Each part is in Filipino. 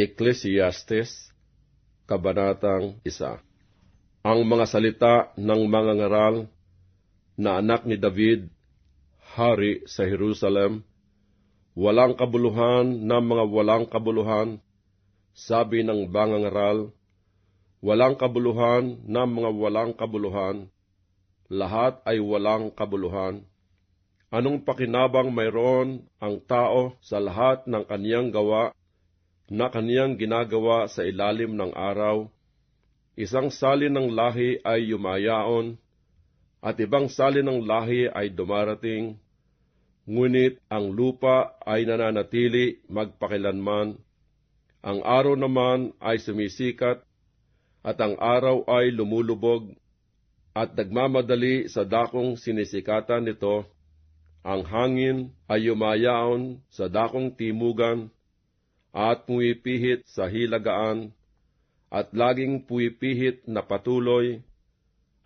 Ecclesiastes, Kabanatang Isa Ang mga salita ng mga ngaral na anak ni David, hari sa Jerusalem, walang kabuluhan na mga walang kabuluhan, sabi ng bangangaral, walang kabuluhan na mga walang kabuluhan, lahat ay walang kabuluhan. Anong pakinabang mayroon ang tao sa lahat ng kaniyang gawa na kaniyang ginagawa sa ilalim ng araw? Isang sali ng lahi ay yumayaon, at ibang sali ng lahi ay dumarating, ngunit ang lupa ay nananatili magpakilanman. Ang araw naman ay sumisikat, at ang araw ay lumulubog, at nagmamadali sa dakong sinisikatan nito ang hangin ay yumayaon sa dakong timugan at pumipihit sa hilagaan at laging pumipihit na patuloy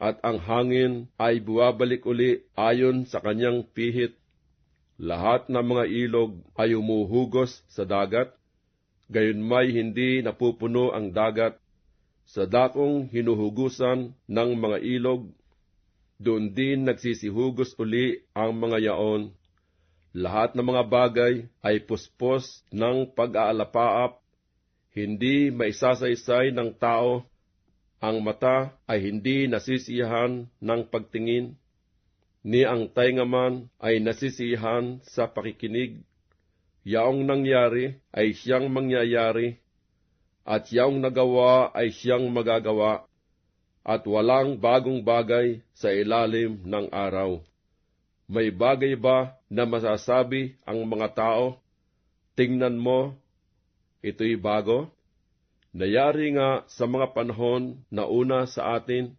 at ang hangin ay buwabalik uli ayon sa kanyang pihit. Lahat ng mga ilog ay umuhugos sa dagat, gayon may hindi napupuno ang dagat sa dakong hinuhugusan ng mga ilog doon din nagsisihugos uli ang mga yaon. Lahat ng mga bagay ay puspos ng pag-aalapaap, hindi maisasaysay ng tao. Ang mata ay hindi nasisiyahan ng pagtingin, ni ang tainga man ay nasisiyahan sa pakikinig. Yaong nangyari ay siyang mangyayari, at yaong nagawa ay siyang magagawa at walang bagong bagay sa ilalim ng araw. May bagay ba na masasabi ang mga tao, tingnan mo, ito'y bago? Nayari nga sa mga panahon na una sa atin,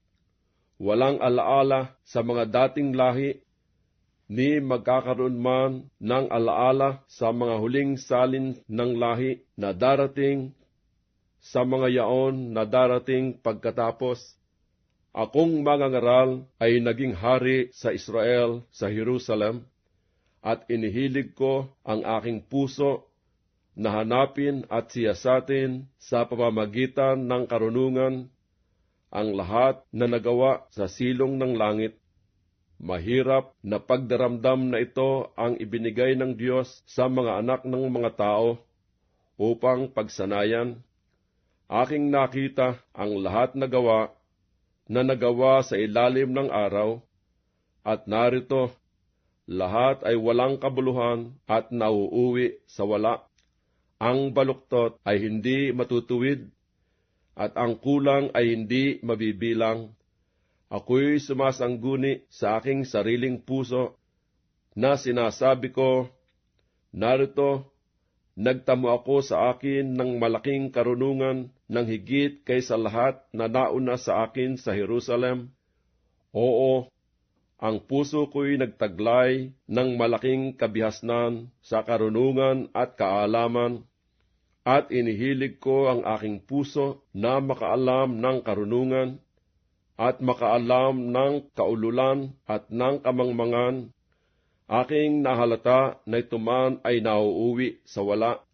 walang alaala sa mga dating lahi, ni magkakaroon man ng alaala sa mga huling salin ng lahi na darating sa mga yaon na darating pagkatapos Akong mangangaral ay naging hari sa Israel, sa Jerusalem, at inihilig ko ang aking puso na hanapin at siyasatin sa pamamagitan ng karunungan ang lahat na nagawa sa silong ng langit. Mahirap na pagdaramdam na ito ang ibinigay ng Diyos sa mga anak ng mga tao upang pagsanayan. Aking nakita ang lahat na gawa na nagawa sa ilalim ng araw, at narito, lahat ay walang kabuluhan at nauuwi sa wala. Ang baluktot ay hindi matutuwid, at ang kulang ay hindi mabibilang. Ako'y sumasangguni sa aking sariling puso, na sinasabi ko, narito, nagtamo ako sa akin ng malaking karunungan ng higit kaysa lahat na nauna sa akin sa Jerusalem? Oo, ang puso ko'y nagtaglay ng malaking kabihasnan sa karunungan at kaalaman, at inihilig ko ang aking puso na makaalam ng karunungan, at makaalam ng kaululan at ng kamangmangan. Aking nahalata na ito man ay nauuwi sa wala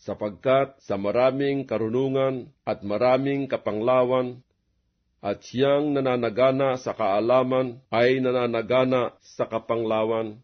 sapagkat sa maraming karunungan at maraming kapanglawan, at siyang nananagana sa kaalaman ay nananagana sa kapanglawan.